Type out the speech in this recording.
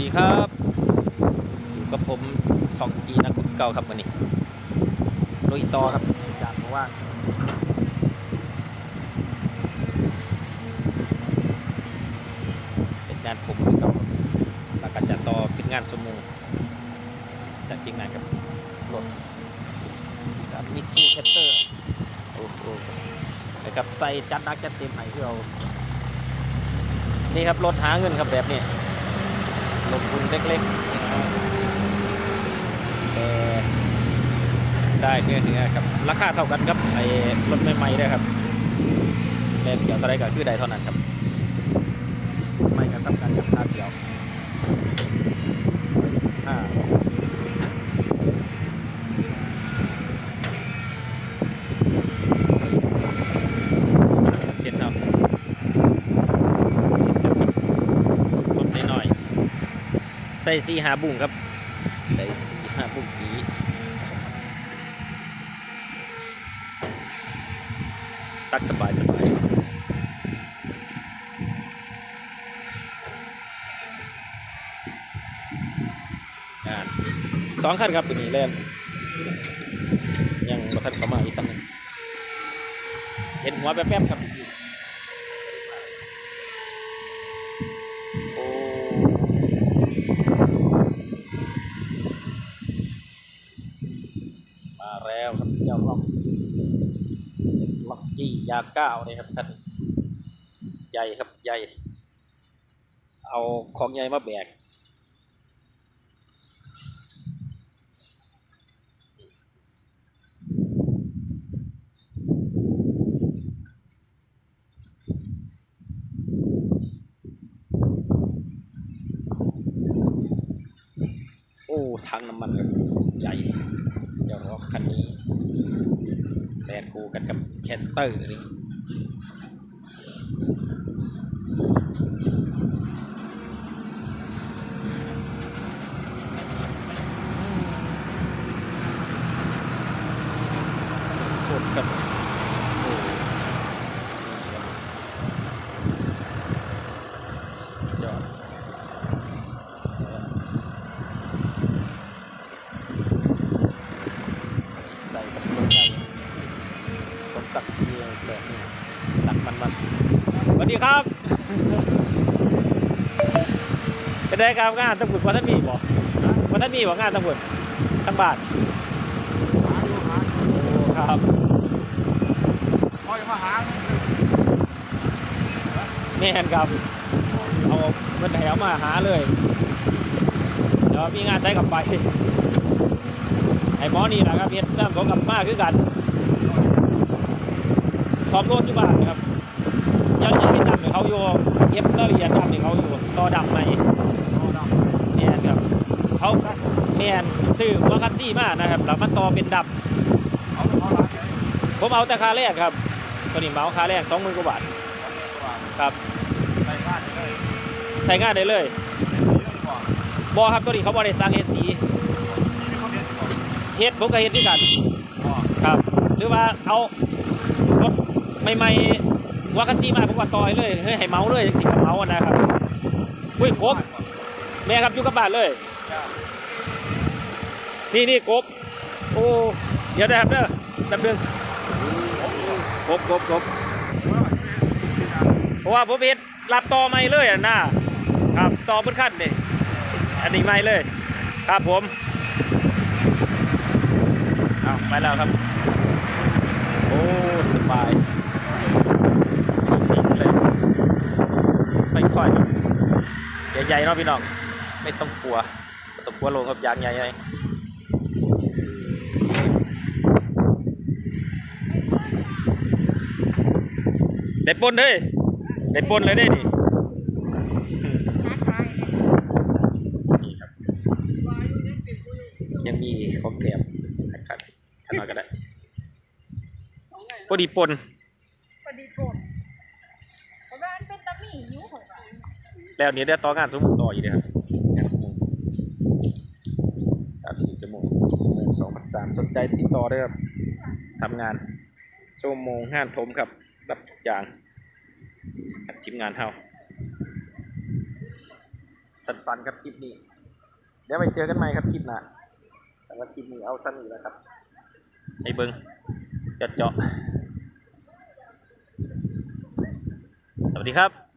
ดีครับอยู่กับผมช่องกีนักขุดเก่าครับวันนี้ลุยต่อครับจากเมื่อวานเป็นงานผมเก่าแล้วก็จะต่อเป็นงานสมุงจากทีมงานกับรถกับมิตซูแคตเตอร์โอ้โหนะครับใส่จัดหนักจัดเต็มให้เพื่อเอานี่ครับรถหาเงินครับแบบนี้ ลงทุนเล็กๆแต่ได้เนื้อเนื้อครับ ราคาเท่ากันครับไอ้รถใหม่ๆได้ครับแต่เกี่ยวเท่าไรก็คือได้เท่านั้นครับ ไม่กระซับกันกับค่าเกี่ยวห้าเห็นครับรถน้อยๆ ใส่สีหาบุ้งครับ ใส่สีหาบุ้งกีตักสบายสบายสองคันครับตัวนี้เล่นยังรถคันเข้ามาอีกคันหนึงเห็นหัวแป๊บๆครับ ดี้ยาเก้านี่ครับท่านใหญ่ครับใหญ่ เอาของใหญ่มาแบกโอ้ทางน้ำมันครับใหญ่เจ้ารถคันนี้ แลนคู่กันกับแคนเตอร์นี่สุดๆครับโอ้สุดยอด ใส่กับตัวใหญ่สม ศักดิ์ศรีแบบนี้ตักมันมันสวัสดีครับ เป็นไงครับงานตำรวจวันท่านมีบ่วันท่านมีบ่งานตำรวจทั้งบ้านโอ้ครับคอยมาหาแม่นครับ เอาเงินแถวมาหาเลย เดี๋ยวมีงานใช้กลับไป ไอ้หมอนี่แหละครับเฮ็ดน้ำของกลับมาคือกัน สอบรถที่บ้านนะครับยังยังเฮ็ดดำให้เขาอยู่เย็บรายละเอียดดำให้เขาอยู่ต่อดำไหมแม่นครับเขาแม่นซื้อหัวคันซี่มานะครับแล้วมันต่อเป็นดเอาเขาล้างไงำผมเอาแต่ค่าแรกครับตัวนี้เหมาค่าแรกสองหมื่นกว่าบาทครับใส่บ้านเลยใช้งานได้เลยเป็นสีต้องบอกบอครับตัวนี้เขาบอได้สร้างเฮ็ดสีที่เขาเรียนบอกเฮ็ดผมก็เฮ็ดด้วยกันบอกครับ หรือว่าเอารถ ใหม่ๆว่ากันซีมาผมว่าต่อยเลยเฮ้ยให้เมาเลยสิกับเมาอะนะครับอุ้ยกบแม่ครับอยู่กับบานเลย นี่นี่กบโอ้เดี๋ยวนะครับเด้อแป๊บนึงกบกบกบเพราะว่าผมเฮ็ดรับต่อใหม่เลยอะนะครับต่อเพิ่นขั้นนี่อันนี้ใหม่เลย ครับผมเอาไปแล้วครับ โอ้ สบายนิ่งเลยไม่ค่อย ใหญ่ๆเนาะพี่น้องไม่ต้องกลัวไม่ต้องกลัวลงกับยางใหญ่ๆได้ปนเฮ้ยได้ปนเลยได้นี่นี่ครับยังมีของแถมนะครับขันน้อยก็ได้พอดีปนพอดีโกดเพราะว่ามันเป็นตะหมี่ยิ้วของเรา แล้วเนี้เดี๋ยวต่องานสมมุติต่ออีกเลยครับงานสมมุติสามสี่ชั่วโมงชั่วโมงสองพันสามสนใจติดต่อได้ครับทำงานชั่วโมงงานผมครับ รับทุกอย่างกับทีมงานเฮาสั้นๆครับคลิปนี้ เดี๋ยวไปเจอกันใหม่ครับคลิปหน้าแต่ว่าคลิปนี้เอาสั้นอยู่แล้วครับให้เบิ้งเจาะๆสวัสดีครับ